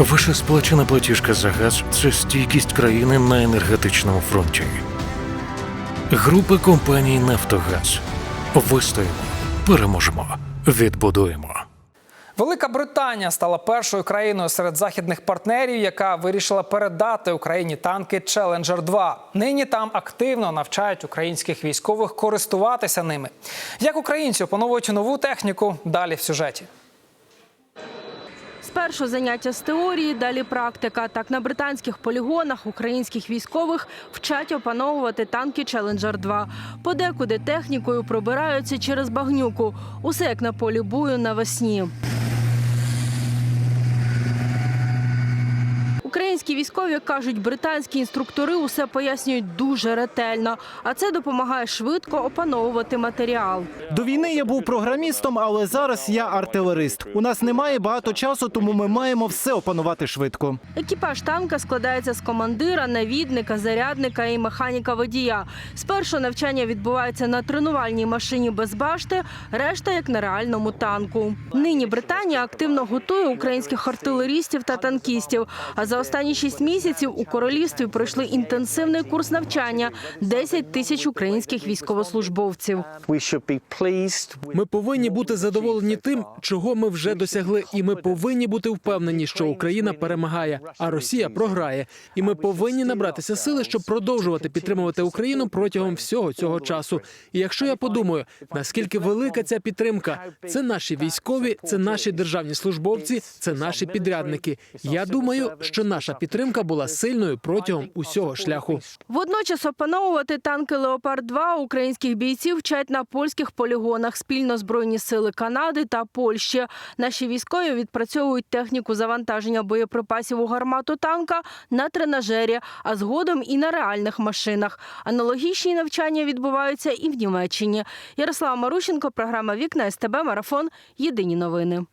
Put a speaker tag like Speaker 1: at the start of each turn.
Speaker 1: Ваша сплачена платіжка за газ це стійкість країни на енергетичному фронті. Група компаній Нафтогаз. Вистоїмо, переможемо, відбудуємо.
Speaker 2: Велика Британія стала першою країною серед західних партнерів, яка вирішила передати Україні танки Challenger 2 Нині там активно навчають українських військових користуватися ними. Як українці опановують нову техніку? Далі в сюжеті.
Speaker 3: Спершу заняття з теорії, далі практика. Так на британських полігонах українських військових вчать опановувати танки Челенджер 2 Подекуди технікою пробираються через багнюку. Усе як на полі бою навесні. Українські військові кажуть, британські інструктори усе пояснюють дуже ретельно, а це допомагає швидко опановувати матеріал.
Speaker 4: До війни я був програмістом, але зараз я артилерист. У нас немає багато часу, тому ми маємо все опанувати швидко.
Speaker 3: Екіпаж танка складається з командира, навідника, зарядника і механіка водія. Спершу навчання відбувається на тренувальній машині без башти, решта як на реальному танку. Нині Британія активно готує українських артилерістів та танкістів. А за останні шість місяців у королівстві пройшли інтенсивний курс навчання 10 тисяч українських військовослужбовців.
Speaker 5: Ми повинні бути задоволені тим, чого ми вже досягли, і ми повинні бути впевнені, що Україна перемагає, а Росія програє. І ми повинні набратися сили, щоб продовжувати підтримувати Україну протягом всього цього часу. І якщо я подумаю, наскільки велика ця підтримка, це наші військові, це наші державні службовці, це наші підрядники. Я думаю, що наша підтримка була сильною протягом усього шляху.
Speaker 3: Водночас опановувати танки Леопард 2 українських бійців вчать на польських полігонах спільно збройні сили Канади та Польщі. Наші військові відпрацьовують техніку завантаження боєприпасів у гармату танка на тренажері, а згодом і на реальних машинах. Аналогічні навчання відбуваються і в Німеччині. Ярослава Марущенко, програма Вікна СТБ Марафон. Єдині новини.